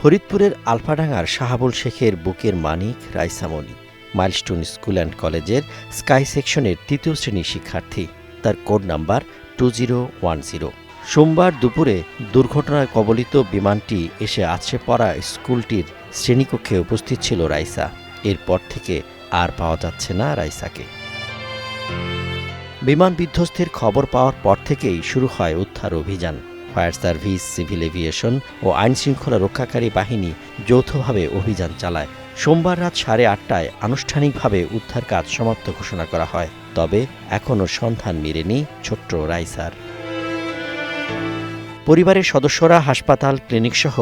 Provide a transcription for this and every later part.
ফরিদপুরের আলফাডাঙ্গার শাহাবুল শেখের বুকের মানিক রাইসামণি মাইলস্টোন স্কুল অ্যান্ড কলেজের স্কাই সেকশনের তৃতীয় শ্রেণির শিক্ষার্থী। তার code number two zero one zero. সোমবার দুপুরে দুর্ঘটনায় কবলিত বিমানটি এসে আছড়ে পড়া স্কুলটির শ্রেণীকক্ষে উপস্থিত ছিল রাইসা। এরপর থেকে আর পাওয়া যাচ্ছে না রাইসাকে। বিমান বিধ্বস্তের খবর পাওয়ার পর থেকেই শুরু হয় উদ্ধার অভিযান। ফায়ার সার্ভিস, সিভিল এভিয়েশন ও আইনশৃঙ্খলা রক্ষাকারী বাহিনী যৌথভাবে অভিযান চালায়। সোমবার রাত সাড়ে আটটায় আনুষ্ঠানিকভাবে উদ্ধার কাজ সমাপ্ত ঘোষণা করা হয়। তবে এখনও সন্ধান মেলেনি ছোট্ট রাইসার। পরিবারের সদস্যরা হাসপাতাল, ক্লিনিকসহ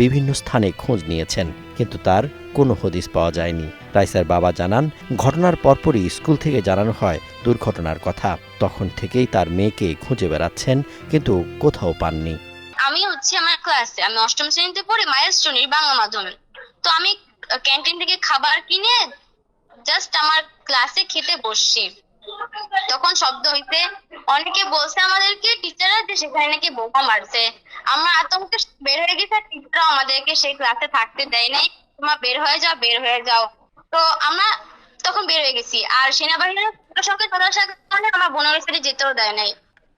বিভিন্ন স্থানে খোঁজ নিয়েছেন, কিন্তু তার কোনো হদিস পাওয়া যায়নি। রাইসার বাবা জানান, ঘটনার পরপরই স্কুল থেকে জানানো হয় দুর্ঘটনার কথা। তখন থেকেই তার মেয়েকে খুঁজে বেড়াচ্ছেন, কিন্তু কোথাও পাননি। আমি হচ্ছে আমার ক্লাসে আমি অষ্টম শ্রেণীতে পড়ি মাইলস্টোনের বাংলা মাধ্যমে তো আমি ক্যান্টিন থেকে খাবার কিনে জাস্ট আমার ক্লাসে খেতে বসছি। তখন শব্দ হইতে অনেকে বলছে আমাদেরকে টিচাররা যে সেখানে নাকি বোমা মারছে। আমরা আতঙ্কে বের হয়ে গেছি টিচাররা আমাদেরকে সেই ক্লাসে থাকতে দেয় নাই। তোমরা বের হয়ে যাও, বের হয়ে যাও। তো আমরা তখন বের হয়ে গেছি। আর সেনাবাহিনীর সঙ্গে চলে আসার কারণে আমার বোনের সাথে যেতেও দেয় নাই।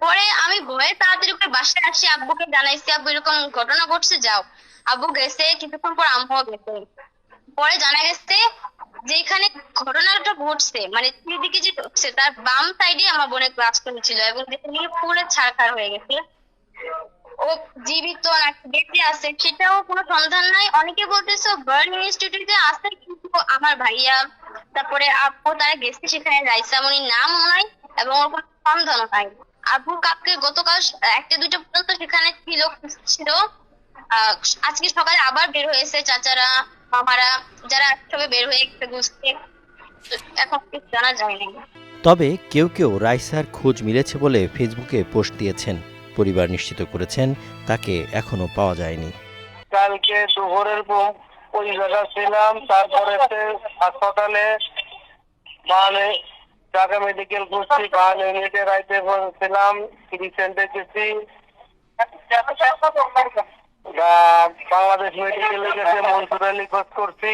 পরে আমি ভয়ে তাড়াতাড়ি করে বাসায় আসি, আব্বুকে জানাইছি, আব্বু, এরকম ঘটনা ঘটছে, যাও। আব্বু গেছে, কিছুক্ষণ পর আম্মুও গেছে। পরে জানা গেছে, যেখানে ঘটনাটা ঘটছে মানে দিকে যে ঢুকছে তার বাম সাইডে আমার বোনের ক্লাস ছিল এবং দেখে নিয়ে পুরো ছাড়খার হয়ে গেছে। ও জীবিত নাকি বেঁচে আছে, সেটাও কোনো সন্ধান নাই। অনেকে বলতেছে বার্ন ইনস্টিটিউটে আছে, কিন্তু আমার ভাইয়া, তারপরে আপু তারা গেছে সেখানে রাইসামনির নাম নাই এবং ওর কোনো সন্ধানও নাই। আবুর কাককে গতকাল একটা দুইটা পর্যন্ত সেখানে ছিল ছিল। আজকে সকালে আবার বের হয়েছে চাচারা, মামারা, যারা একসঙ্গে বের হয়ে গেছে বুঝতে এখন তবে কেউ কেউ রাইসার খোঁজ মিলেছে বলে ফেসবুকে পোস্ট দিয়েছেন। পরিবার নিশ্চিত করেছেন, তাকে এখনও পাওয়া যায়নি। কালকে দুপুরের পর ওই জায়গা ছিলাম তারপরে হাসপাতালে মানে ঢাকা মেডিকেল করছি বান ইউনিটে রাইতে রিসেন্টে গেছি বাংলাদেশ মেডিকেলে গেছে, মনসুর আলী খোঁজ করছি।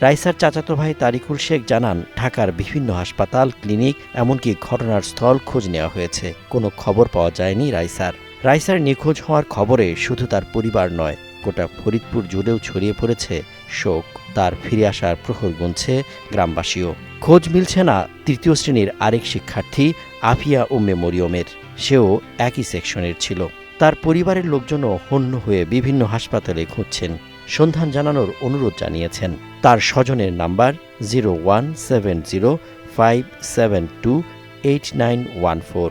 রাইসার চাচাতো ভাই তারিকুল শেখ জানান, ঢাকার বিভিন্ন হাসপাতাল, ক্লিনিক, এমনকি ঘটনার স্থল খোঁজ নেওয়া হয়েছে। কোনো খবর পাওয়া যায়নি রাইসার। রাইসার নিখোঁজ হওয়ার খবরে শুধু তার পরিবার নয়, গোটা ফরিদপুর জুড়েও ছড়িয়ে পড়েছে শোক। তার ফিরে আসার প্রহর গুনছে গ্রামবাসীও। খোঁজ মিলছে না তৃতীয় শ্রেণির আরেক শিক্ষার্থী, আফিয়া উম্মে মরিয়মের সেও একই সেকশনের ছিল। তার পরিবারের লোকজনও হন্য হয়ে বিভিন্ন হাসপাতালে খুঁজছেন। সন্ধান জানানোর অনুরোধ জানিয়েছেন। তার স্বজনের number zero one seven zero five seven two eight nine one four.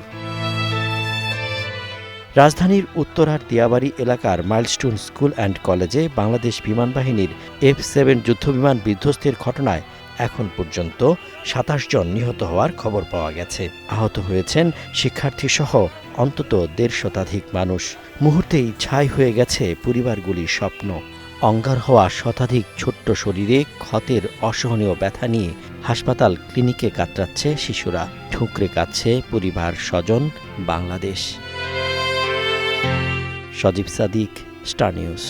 রাজধানীর উত্তরার দিয়াবাড়ি এলাকার মাইলস্টোন স্কুল অ্যান্ড কলেজে বাংলাদেশ বিমান বাহিনীর এফ সেভেন যুদ্ধবিমান বিধ্বস্তের ঘটনায় এখন পর্যন্ত সাতাশ জন নিহত হওয়ার খবর পাওয়া গেছে। আহত হয়েছেন শিক্ষার্থীসহ অন্তত দেড় শতাধিক মানুষ। মুহূর্তেই ছাই হয়ে গেছে পরিবারগুলির স্বপ্ন। অঙ্গার হওয়া শতাধিক ছোট্ট শরীরে ক্ষতের অসহনীয় ব্যথা নিয়ে হাসপাতাল ক্লিনিকে কাতরাচ্ছে শিশুরা। ঠুকরে কাচ্ছে পরিবার স্বজন, Bangladesh. Sajib Sadik, Star News.